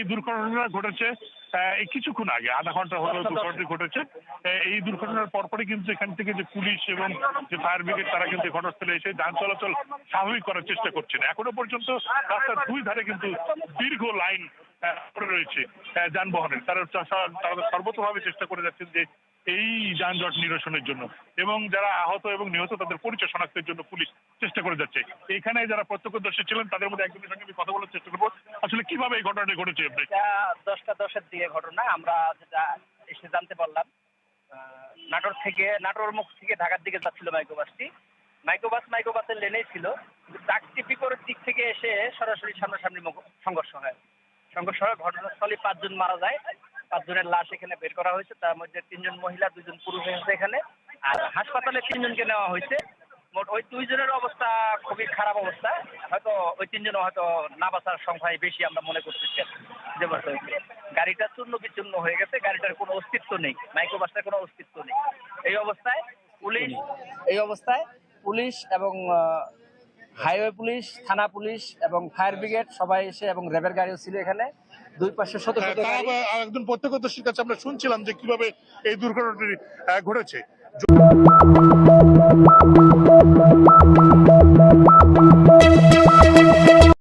এই দুর্ঘটনা ঘটেছে কিছুক্ষণ আগে আধা ঘণ্টা হলো দুর্ঘটনা ঘটেছে। এই দুর্ঘটনার পরপরই কিন্তু এখান থেকে যে পুলিশ এবং যে ফায়ার ব্রিগেড তারা কিন্তু ঘটনাস্থলে এসে যান চলাচল স্বাভাবিক করার চেষ্টা করছেন। এখনও পর্যন্ত রাস্তার দুই ধারে কিন্তু দীর্ঘ লাইন রয়েছে যানবাহনের। তারা তারা সর্বতভাবে চেষ্টা করে যাচ্ছেন যে এই যানজট নিরসনের জন্য এবং যারা আহত এবং নিহত তাদের পরিচয় শনাক্তের জন্য পুলিশ চেষ্টা করে যাচ্ছে। এখানে যারা প্রত্যক্ষদর্শী ছিলেন, তাদের মধ্যে একজনের সঙ্গে আমি কথা বলার চেষ্টা করব। আসলে কীভাবে এই ঘটনাটি ঘটেছে আপনি দশটা দশের দিকে ঘটনা। আমরা যেটা এসে জানতে পারলাম নাটোর থেকে, নাটোর মুখ থেকে ঢাকার দিকে যাচ্ছিল মাইক্রোবাসটি মাইক্রোবাস মাইক্রোবাসের লেনেই ছিল। কিন্তু ডাকটিপিকোর দিক থেকে এসে সরাসরি সামনাসামনি সংঘর্ষ হয়। সংঘর্ষ হয় ঘটনাস্থলে পাঁচজন মারা যায়। পাঁচজনের লাশ এখানে বের করা হয়েছে। তার মধ্যে তিনজন মহিলা, দুজন পুরুষ এসেছে এখানে। আর হাসপাতালে তিনজনকে নেওয়া হয়েছে। মোট ওই দুইজনের অবস্থা খুবই খারাপ অবস্থা। হয়তো ওই তিনজন হয়তো না বাঁচার সংখ্যায় বেশি আমরা মনে করতেছি। যে গাড়িটা চূর্ণ বিচূর্ণ হয়ে গেছে। গাড়িটার কোনো অস্তিত্ব নেই। মাইক্রোবাসটার কোনো অস্তিত্ব নেই। এই অবস্থায় পুলিশ এই অবস্থায় পুলিশ এবং হাইওয়ে পুলিশ, থানা পুলিশ এবং ফায়ার ব্রিগেড সবাই এসে এবং র্যাবের গাড়িও ছিল এখানে। দুই পাশে শত শত একজন প্রত্যক্ষদর্শীর কাছে আমরা শুনছিলাম যে কীভাবে এই দুর্ঘটনাটি ঘটেছে।